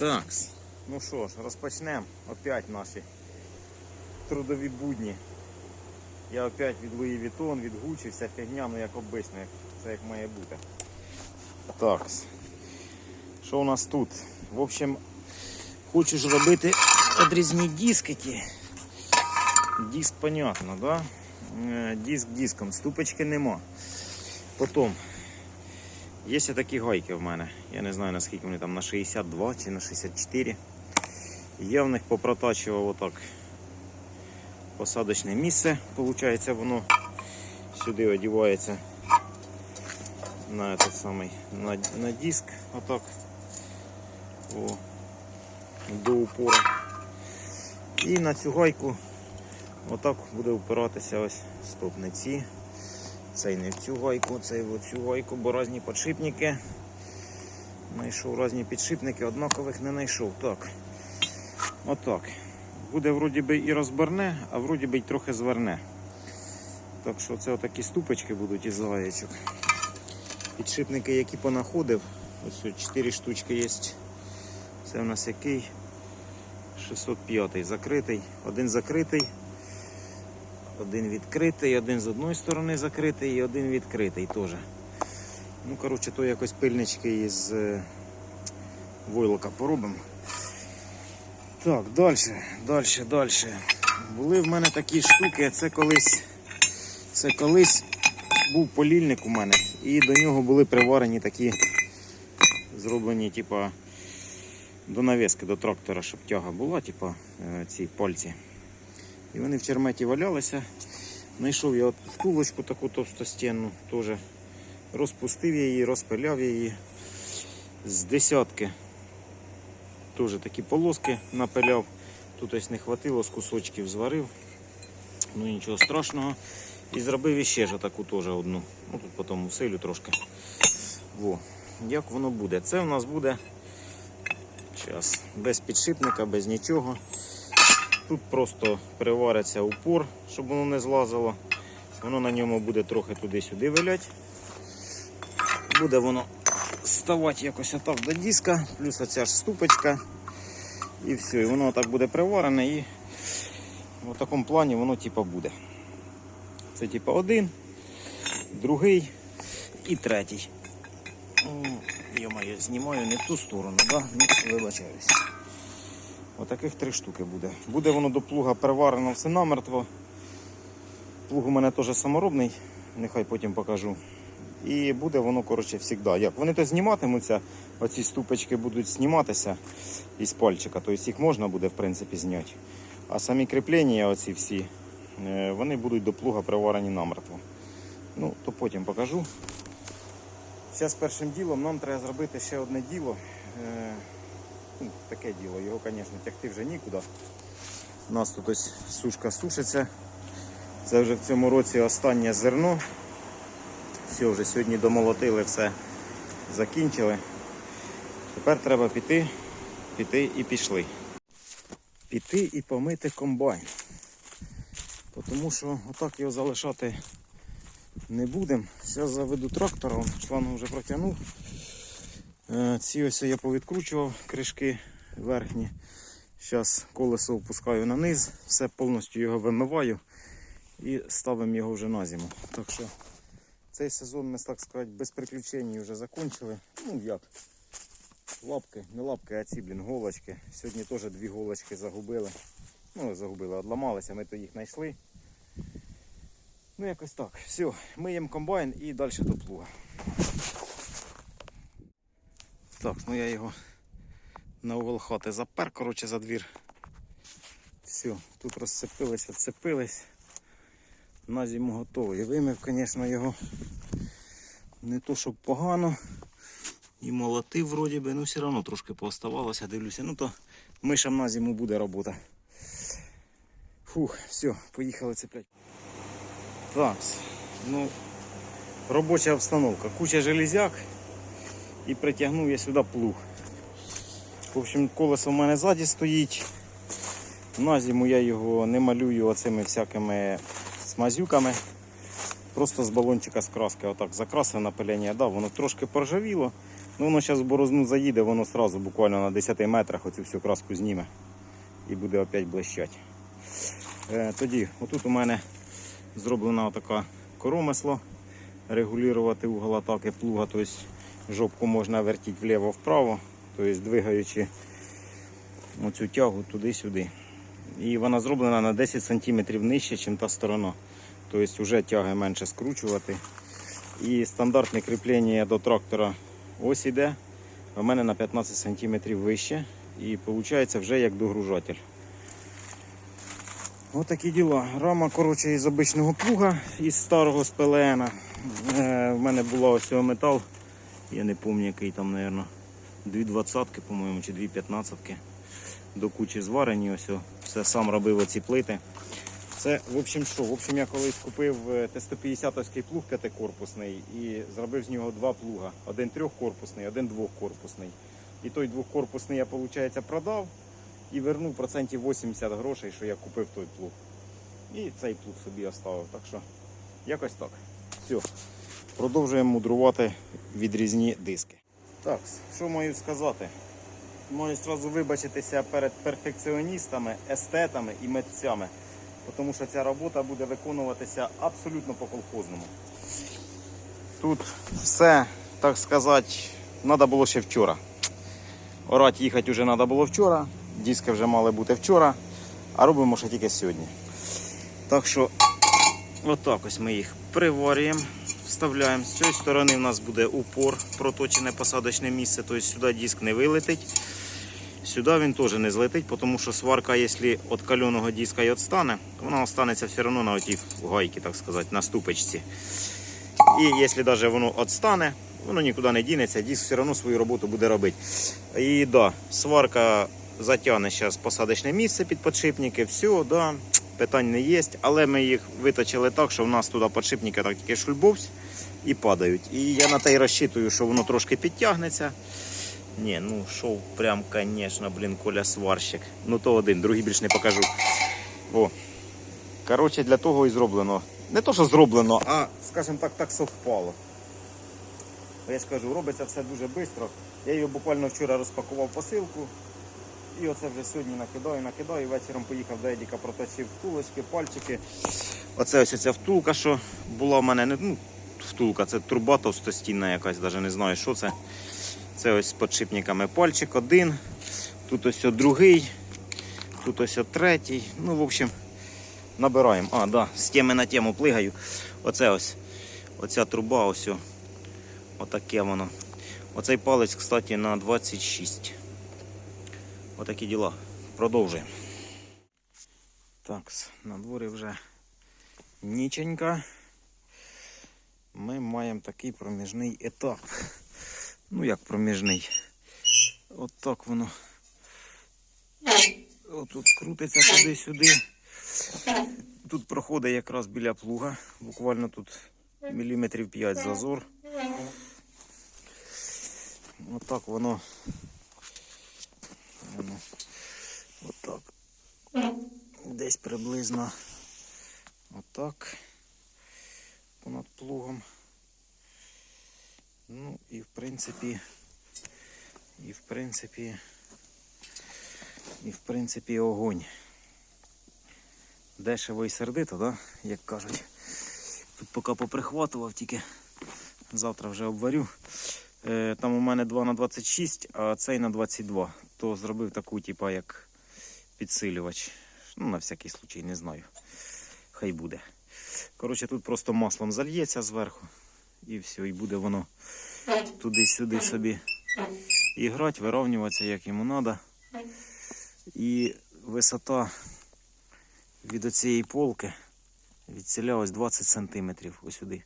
Так, ну що ж, розпочнемо опять наші трудові будні. Я опять від Луї Вітон, від Гучі, вся фігня, ну як обично, це як має бути. Так. Що у нас тут? В общем, хочу ж робити одрізні диски. Диск, понятно, да? Е, Диск диском, ступочки нема. Потім, Є ще такі гайки в мене. Я не знаю наскільки вони там на 62 чи на 64. Я в них попротачував отак посадочне місце. Получається, воно сюди одівається на этот самий на, на диск. Отак. О, до упора. І на цю гайку отак буде впиратися ось стопниці. Цей не в цю гайку, цей в цю гайку, бо різні підшипники. Знайшов різні підшипники, однакових не знайшов. Так. Отак. Буде вроді би і розберне, а вроді би й трохи зверне. Так що це отакі ступочки будуть із гаєчок. Підшипники, які понаходив, ось тут 4 штучки є. Це у нас який? 605 закритий. Один закритий. Один відкритий, один з одної сторони закритий і один відкритий теж. Ну, коротше, то якось пильнички із е, войлока поробимо. Так, далі, далі, далі. Були в мене такі штуки, це колись, це колись був полільник у мене, і до нього були приварені такі зроблені, типа, до навіски, до трактора, щоб тяга була, типа, е, ці пальці. І вони в черметі валялися. Знайшов я втулочку таку товстостінну, теж розпустив її, розпиляв її з десятки. Теж такі полоски напиляв. Тут ось не хватило, з кусочків зварив. Ну нічого страшного. І зробив іще ж таку теж одну. Ну тут потім усилю трошки. Во. Як воно буде? Це у нас буде зараз без підшипника, без нічого. Тут просто привариться упор, щоб воно не злазило. Воно на ньому буде трохи туди-сюди вилять. Буде воно ставати якось отак до диска, плюс оця ж ступочка. І все, і воно так буде приварене і в такому плані воно типа буде. Це типа один, другий і третій. Йо-моє, знімаю не в ту сторону, да? ну, вибачаюсь. Отаких три штуки буде. Буде воно до плуга приварено все намертво. Плуг у мене теж саморобний, нехай потім покажу. І буде воно, коротше, завжди. Як вони то зніматимуться, оці ступочки будуть зніматися із пальчика, тобто їх можна буде в принципі зняти. А самі кріплення, оці всі, е, вони будуть до плуга приварені намертво. Ну, то потім покажу. Зараз першим ділом нам треба зробити ще одне діло. Ну, таке діло, його, звісно, тягти вже нікуди. У нас тут ось сушка сушиться. Це вже в цьому році останнє зерно. Все, вже сьогодні домолотили, все закінчили. Тепер треба піти, піти і пішли. Піти і помити комбайн. Тому що отак його залишати не будемо. Зараз заведу трактора, он шлангу вже протягнув. Е, Ці ось я повідкручував кришки верхні. Зараз колесо опускаю на низ, все повністю його вимиваю і ставимо його вже на зиму. Так що цей сезон ми, так сказати, без приключень вже закінчили. Ну як? Лапки, не лапки, а ці, блін, голочки. Сьогодні теж дві голочки загубили. Ну, загубили, одламалися, ми то їх знайшли. Ну, якось так. Все, миємо комбайн і далі до плуга. Так, ну я його на угол хати запер, коротше, за двір. Все, тут розцепились, відцепились. На зиму готовий. Вимив, звісно, його не то, щоб погано. І молотив вроді би, ну все одно трошки пооставалося, дивлюся. Ну то мишам на зиму буде робота. Фух, все, поїхали цеплять. Так, ну, робоча обстановка. Куча железяк і притягнув я сюди плуг. В общем, колесо в мене ззаді стоїть. На зиму я його не малюю оцими всякими смазюками. Просто з балончика з краски отак закрасив напилення дав, воно трошки поржавіло. Ну, воно зараз борозну заїде, воно одразу буквально на 10 метрах оцю всю краску зніме і буде опять блищать. Е, тоді, отут у мене зроблена така коромисло, регулювати угол атаки плуга, тобто жопку можна вертіти вліво-вправо, тобто двигаючи оцю тягу туди-сюди. І вона зроблена на 10 см нижче, ніж та сторона. Тобто вже тяги менше скручувати. І стандартне кріплення до трактора ось іде, в мене на 15 см вище. І виходить вже як догружатель. Ось такі діла. Рама коротше із обичного плуга, із старого з ПЛН. Е, в мене була ось цього метал. Я не пам'ятаю, який там, мабуть, дві двадцятки, по-моєму, чи дві п'ятнадцятки. До кучі зварені. Ось все сам робив оці плити. Це, в общем, що? В общем, я колись купив е, Т-150-ський плуг п'ятикорпусний і зробив з нього два плуга. Один трьохкорпусний, один двохкорпусний. І той двохкорпусний я, виходить, продав і вернув процентів 80 грошей, що я купив той плуг. І цей плуг собі оставив. Так що якось так. Все. Продовжуємо мудрувати відрізні диски. Так, що маю сказати? Маю одразу вибачитися перед перфекціоністами, естетами і митцями, тому що ця робота буде виконуватися абсолютно по колхозному. Тут все, так сказати, треба було ще вчора. Орати їхати вже треба було вчора, диски вже мали бути вчора, а робимо ще тільки сьогодні. Так що, отак ось ми їх приварюємо, вставляємо. З цієї сторони в нас буде упор, проточене посадочне місце, тобто сюди диск не вилетить. Сюди він теж не злетить, тому що сварка, якщо від кальоного диска і відстане, вона останеться все одно на отій гайці, так сказати, на ступочці. І якщо навіть воно відстане, воно нікуди не дінеться, диск все одно свою роботу буде робити. І да, сварка затягне зараз посадочне місце під підшипники, все, да, питань не є. Але ми їх виточили так, що в нас туди підшипники так тільки шульбовсь і падають. І я на те й розчитую, що воно трошки підтягнеться. Ні, ну шов прям, звісно, блін, Коля сварщик. Ну то один, другий більш не покажу. О. Коротше, для того і зроблено. Не то, що зроблено, а, скажімо так, так совпало. Я ж кажу, робиться все дуже швидко. Я його буквально вчора розпакував посилку. І оце вже сьогодні накидаю, накидаю. Вечором поїхав до Едіка, проточив втулочки, пальчики. Оце ось ця втулка, що була в мене. Ну, втулка, це труба товстостінна якась, навіть не знаю, що це. Це ось з подшипниками пальчик один. Тут ось другий, тут ось третій. Ну, в общем, набираємо. А, да, з теми на тему плигаю. Оце ось. Оця труба, ось. Отаке воно. Оцей палець, кстати, на 26. Отакі діла. Продовжуємо. Так, на дворі вже ніченька. Ми маємо такий проміжний етап. Ну як проміжний. От так воно. Отут крутиться туди-сюди. Тут проходить якраз біля плуга. Буквально тут міліметрів 5 зазор. Отак воно. воно Отак. Десь приблизно отак. Понад плугом. Ну і в принципі, і в принципі, і в принципі огонь. Дешево і сердито, да? як кажуть. Тут поки поприхватував, тільки завтра вже обварю. Е, Там у мене 2 на 26, а цей на 22. То зробив таку, типа, як підсилювач. Ну, на всякий случай, не знаю. Хай буде. Коротше, тут просто маслом зальється зверху. І все, і буде воно туди-сюди собі і грати, вирівнюватися, як йому треба. І висота від оцієї полки від ціля ось 20 см сюди.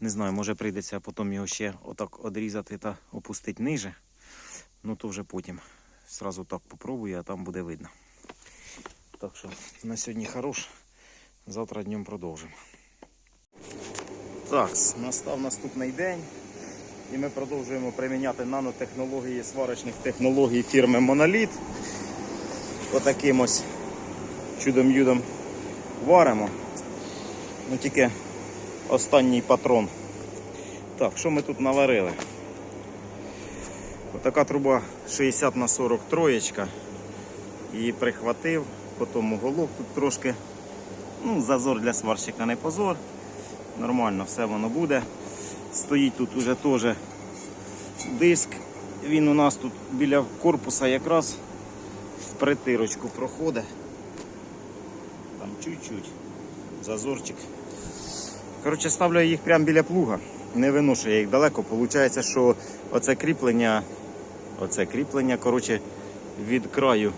Не знаю, може прийдеться потім його ще отак одрізати та опустити ниже. Ну то вже потім. Зразу так попробую, а там буде видно. Так що на сьогодні хорош. Завтра днем продовжимо. Так, настав наступний день. І ми продовжуємо приміняти нанотехнології сварочних технологій фірми Monolith. Отаким ось чудом-юдом варимо. Ну тільки останній патрон. Так, що ми тут наварили? Отака труба 60 на 40 троєчка. Її прихватив, потім уголок тут трошки. Ну, зазор для сварщика не позор. Нормально все воно буде. Стоїть тут уже теж диск. Він у нас тут біля корпуса якраз в притирочку проходить. Там чуть-чуть. Зазорчик. Коротше, ставлю їх прямо біля плуга. Не виношу я їх далеко. Получається, що оце кріплення, оце кріплення, коротше, від краю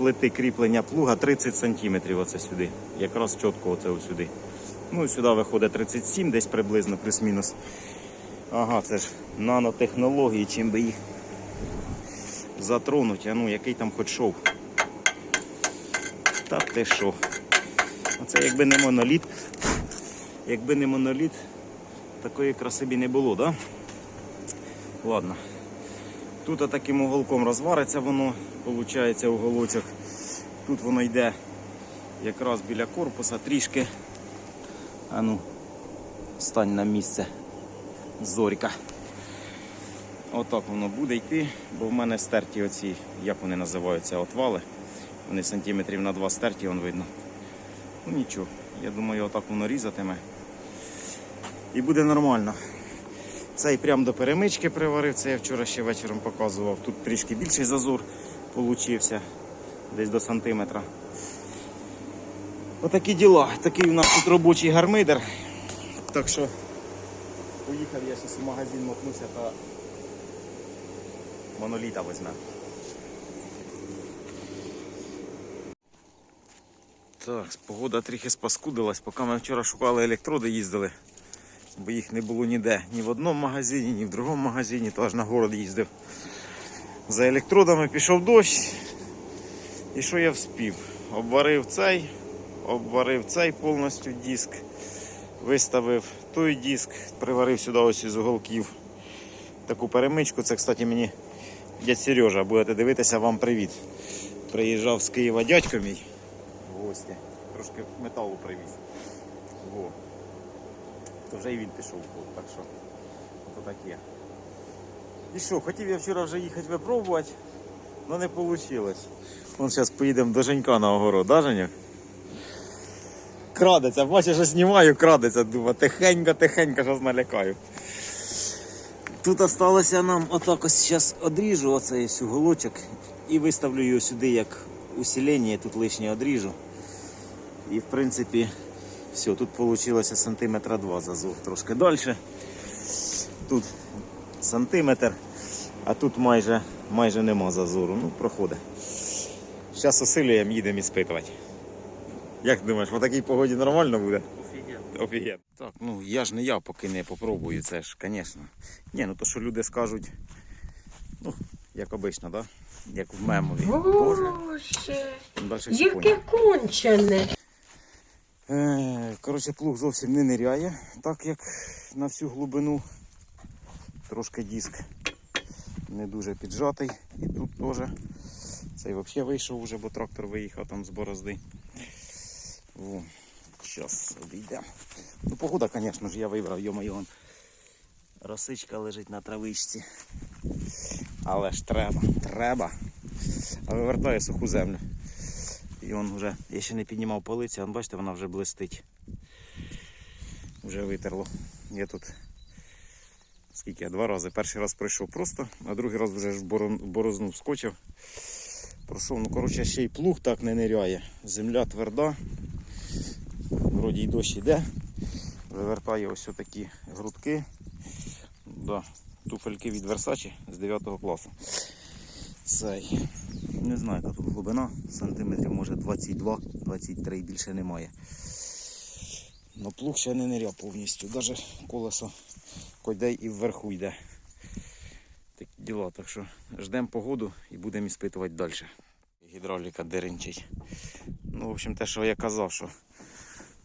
плити кріплення плуга 30 см оце сюди. Якраз чітко оце сюди. Ну і сюди виходить 37, десь приблизно, плюс-мінус. Ага, це ж нанотехнології, чим би їх затронуть, а ну який там хоч шов. Та ти що? Оце якби не моноліт. Якби не моноліт, такої краси б не було, да? Ладно. Тут таким уголком розвариться воно, виходить уголочок. Тут воно йде якраз біля корпуса, трішки. А ну, стань на місце. Зорька. Отак воно буде йти, бо в мене стерті оці, як вони називаються, отвали. Вони сантиметрів на два стерті, вон видно. Ну нічого, я думаю, отак воно різатиме. І буде нормально. Цей прям до перемички приварив, це я вчора ще вечором показував. Тут трішки більший зазор получився, десь до сантиметра. Отакі діла. Такий у нас тут робочий гармидер. Так що поїхав я зараз в магазин мотнуся та моноліта візьме. Так, погода трохи спаскудилась, поки ми вчора шукали електроди, їздили, бо їх не було ніде. Ні в одному магазині, ні в другому магазині, то аж на город їздив. За електродами пішов дощ. І що я вспів? Обварив цей, обварив цей повністю диск, виставив той диск, приварив сюди ось із уголків таку перемичку. Це, кстати, мені дядь Сережа, будете дивитися, вам привіт. Приїжджав з Києва дядько мій гості. Трошки металу привіз. Во. То вже і він пішов, так що то таке. І що, хотів я вчора вже їхати випробувати, але не вийшло. Вон зараз поїдемо до Женька на огород, да, Женя? Крадеться, бачиш, що знімаю, крадеться, думаю, тихенько, тихенько, щось налякаю. Тут осталося нам отак ось зараз одріжу оцей ось уголочок і виставлю його сюди як усилення, тут лишнє одріжу. І в принципі все, тут вийшло сантиметра два зазор трошки далі. Тут сантиметр, а тут майже, майже нема зазору. Ну, проходить. Зараз усилюємо, їдемо іспитувати. Як думаєш, по такій погоді нормально буде? Офігенно. Так, ну я ж не я, поки не попробую, це ж, звісно. Ні, ну то що люди скажуть, ну, як обично, да? Як в мемові. Боже, Боже, яке кончене. Е, Коротше, плуг зовсім не ниряє, так як на всю глибину. Трошки диск не дуже піджатий. І тут теж. Цей взагалі вийшов вже, бо трактор виїхав там з борозди. О, Зараз обійдемо. Ну, погода, звісно ж, я вибрав, йо-моє, росичка лежить на травичці. Але ж треба, треба. А вивертає суху землю. І он вже, я ще не піднімав полиці, он бачите, вона вже блистить. Вже витерло. Я тут скільки я два рази. Перший раз пройшов просто, а другий раз вже в борозну вскочив. Пройшов, ну коротше, ще й плуг так не ниряє. Земля тверда. Вроді й дощ йде. Вивертає ось такі грудки. Да. Туфельки від Versace з 9 класу. Цей. Не знаю, яка тут глибина, сантиметрів може 22-23 більше немає. Но плуг ще не ниряв повністю, навіть колесо койде і вверху йде. Такі діла, так що ждемо погоду і будемо іспитувати далі. Гідравліка деренчить. Ну, в общем, те, що я казав, що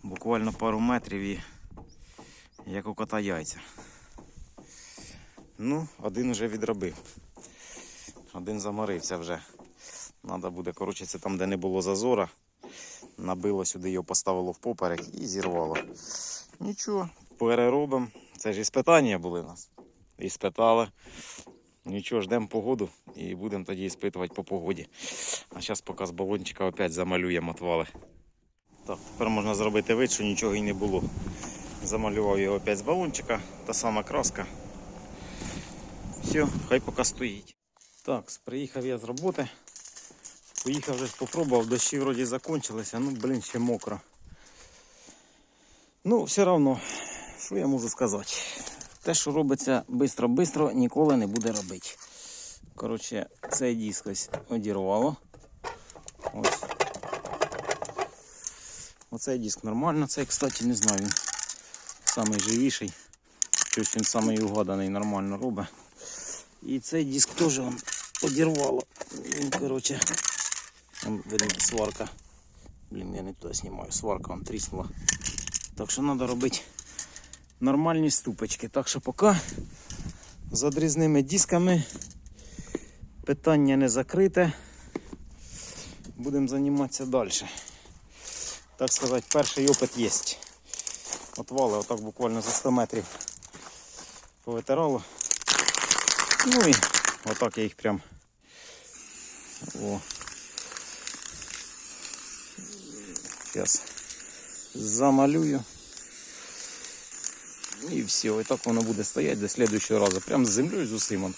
буквально пару метрів і як у кота яйця. Ну, один вже відробив. Один заморився вже. Надо буде, коротше, це там, де не було зазора. Набило сюди його поставило в поперек і зірвало. Нічого, переробимо. Це ж іспитання були у нас. Іспитали. Нічого, ждемо погоду і будемо тоді іспитувати по погоді. А зараз поки з балончика опять замалюємо отвали. Так, тепер можна зробити вид, що нічого і не було. Замалював його опять з балончика, та сама краска. Все, хай поки стоїть. Так, приїхав я з роботи. Поїхав вже попробував, дощі вроді закончилися, ну блін, ще мокро. Ну, все одно, що я можу сказати? Те, що робиться швидко-швидко, ніколи не буде робити. Коротше, цей диск ось одірвало. Оцей диск нормально, цей, кстати, не знаю. Він самий живіший. Щось він самий угаданий, нормально робить. І цей диск теж одірвало. Він, коротше, видно сварка. Блін, я не туди знімаю, сварка вам тріснула. Так що треба робити нормальні ступочки. Так що поки з одрізними дисками питання не закрите. Будемо займатися далі. Так сказати, перший опит є. Отвали отак буквально за 100 метрів повитирало. Ну і отак я їх прям. О. Зараз замалюю. І все, і так воно буде стояти до слідчого разу. Прям з землею з усім. он.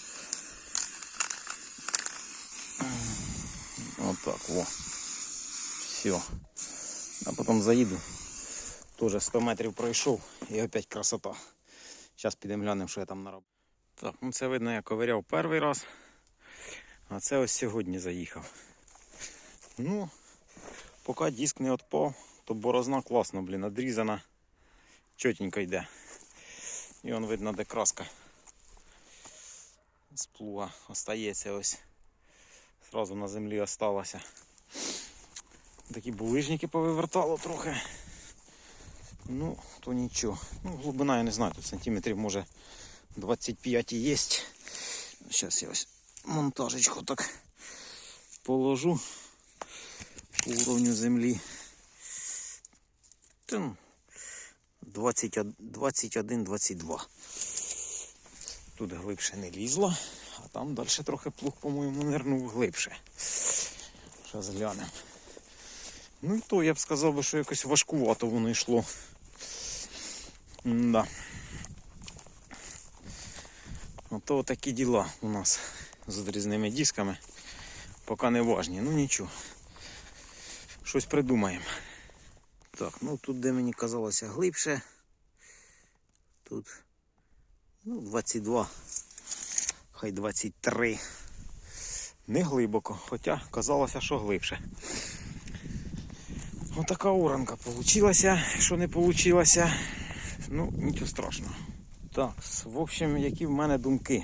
Отак, во. Все. А потім заїду. Тоже 100 метрів пройшов і опять красота. Зараз підемо глянемо, що я там наробив. Так, ну це видно, я ковиряв перший раз. А це ось сьогодні заїхав. Ну, поки диск не відпав, то борозна класно, блін, надрізана. Чотенько йде. І он видно, де краска з плуга остається ось. Зразу на землі осталося. Такі булижники повивертало трохи. Ну, то нічого. Ну, глибина я не знаю, тут сантиметрів може 25 і є. Зараз я ось монтажечку так положу по уровню землі. Та, ну, 21-22. Тут глибше не лізло, а там далі трохи плуг, по-моєму, нирнув глибше. Зараз глянемо. Ну і то я б сказав, би, що якось важкувато воно йшло. Да. Ото такі діла у нас з одрізними дисками. Поки не важні, ну нічого. Щось придумаємо. Так, ну тут, де мені казалося глибше. Тут ну, 22, хай 23. Не глибоко, хоча казалося, що глибше. Отака уранка получилася, що не получилася. Ну, нічого страшного. Так, в общем, які в мене думки.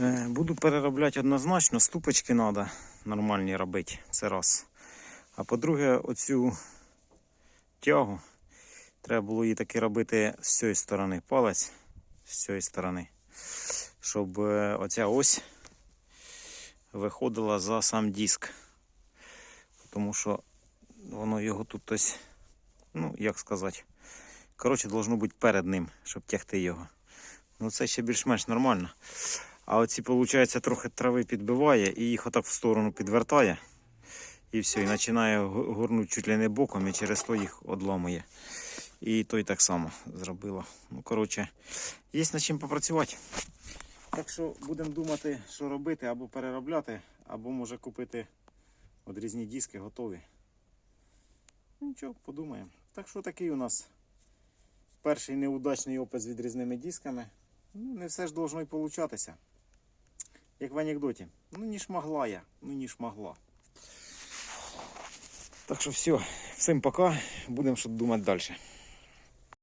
Е, Буду переробляти однозначно, ступочки треба нормальні робити. Це раз. А по-друге, оцю тягу треба було її таки робити з цієї сторони. Палець з цієї сторони. Щоб е, оця ось виходила за сам диск. Тому що воно його тут ось, ну як сказати, коротше, должно бути перед ним, щоб тягти його. Ну це ще більш-менш нормально. А оці, виходить, трохи трави підбиває і їх отак в сторону підвертає. І все, і починає гурнути чуть ли не боком і через то їх одламує. І той так само зробило. Ну, коротше, є над чим попрацювати. Так що будемо думати, що робити, або переробляти, або може купити одрізні диски готові. Нічого, подумаємо. Так що такий у нас перший неудачний опит з відрізними дисками. Ну, не все ж должно і получатися. Як в анекдоті. Ну, ніж могла я, ну ніж могла. Так що все, всім пока, будемо що думати далі.